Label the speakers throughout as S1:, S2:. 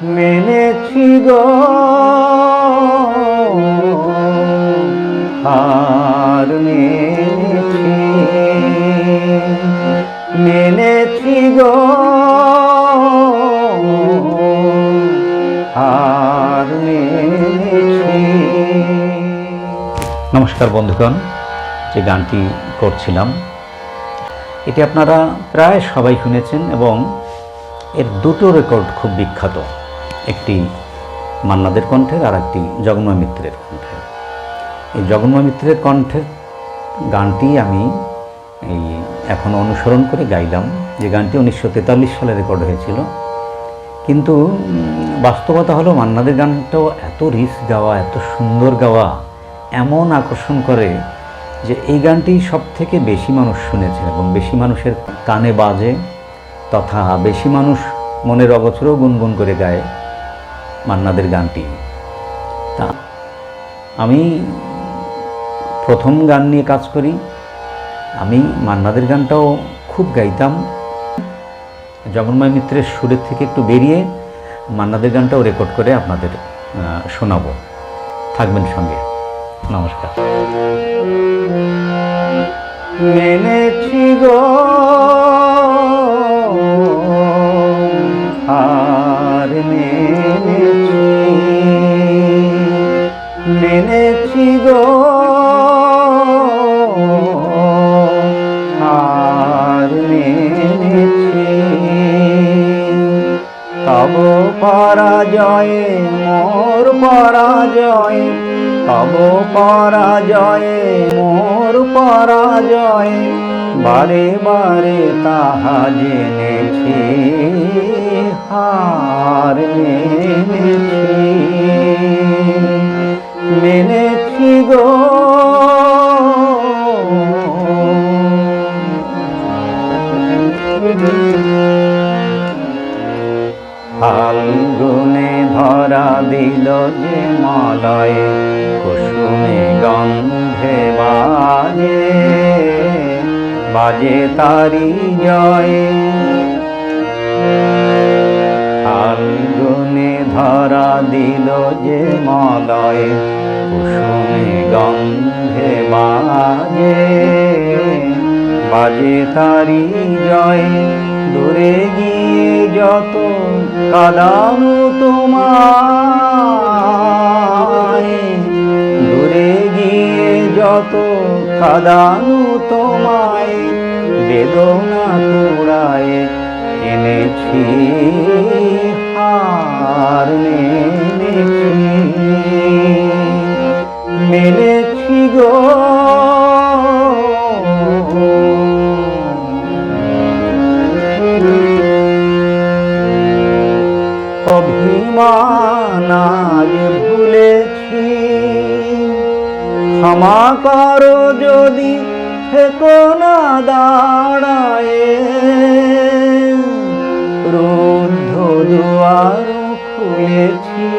S1: মেনেছি গো। হার মেনেছি। মেনেছি গো। হার মেনেছি। নমস্কার বন্ধুগণ, যে গানটি করছিলাম, এটি আপনারা প্রায় সবাই শুনেছেন এবং এর দুটো রেকর্ড খুব বিখ্যাত। একটি মান্নাদের কণ্ঠের আর একটি জগন্ময় মিত্রের কণ্ঠের। এই জগন্ময় মিত্রের কণ্ঠের গানটি আমি এই এখন অনুসরণ করে গাইলাম। যে গানটি উনিশশো তেতাল্লিশ সালে রেকর্ড হয়েছিল। কিন্তু বাস্তবতা হলো মান্নাদের গানটাও এত রিস গাওয়া, এত সুন্দর গাওয়া, এমন আকর্ষণ করে যে এই গানটি সব থেকে বেশি মানুষ শুনেছে এবং বেশি মানুষের কানে বাজে তথা বেশি মানুষ মনের অগোচরেও গুনগুন করে গায়। মান্নাদের গানটি। তা আমি প্রথম গান নিয়ে কাজ করি। আমি মান্নাদের গানটাও খুব গাইতাম। জগন্ময় মিত্রের সুরের থেকে একটু বেরিয়ে মান্নাদের গানটাও রেকর্ড করে আপনাদের শোনাবো। থাকবেন সঙ্গে। নমস্কার। মেনেছি গো। আর মেনেছি মেনেছি গো। আর মেনেছি। তব পরাজয়ে, মোর পরাজয়, তব পরাজয়ে, মোর পরাজয়, বারে বারে তাহা জেনেছি। হার মেনেছি। ফাল্গুনে ধরা দিল যে মলয়ে, কুসুমে গন্ধে বাজে বাজে তারি জয়। ফাল্গুনে ধরা দিল যে মলয়ে, কুসুমে গন্ধে বাজে বাজে তারি জয়। দূরে গিয়ে যত কাদানো তোমার দূরে গিয়ে যত কাদানো তোমায়, বেদনা কুড়ায় এনেছি, হার মেনেছি ক্ষমা করো যদি না দাঁড়ায়। রুদ্ধ দুয়ার খুলেছি,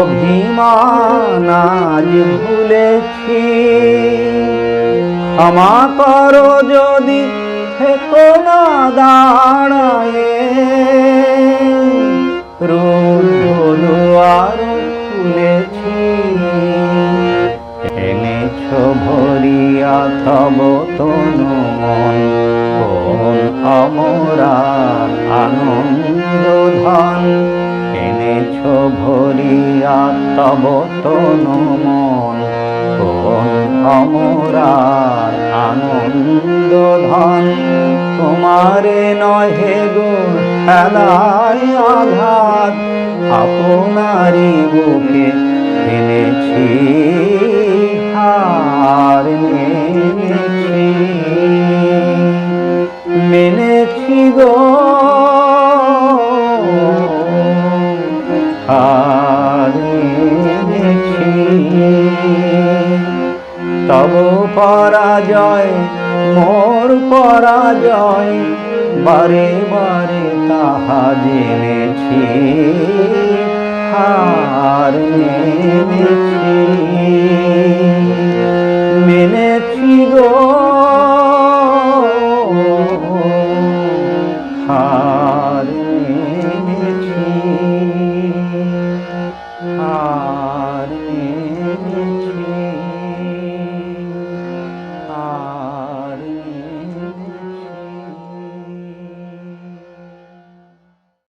S1: অভিমান আজ ভুলেছি। ক্ষমা করো যদি না দাঁড়ায়। রুদ্ধ দুয়ার তব তনু মন কোন অমরার আনন্দ ধন এনেছ ভরিয়া তব তনু মন কোন অমরার আনন্দ ধন তোমারে নহে গো খেলায় আঘাত আপনারি বুকে এনেছি হার মেনেছি গো। তব পরাজয় মোর পরাজয় বারে বারে তাহা জেনেছি।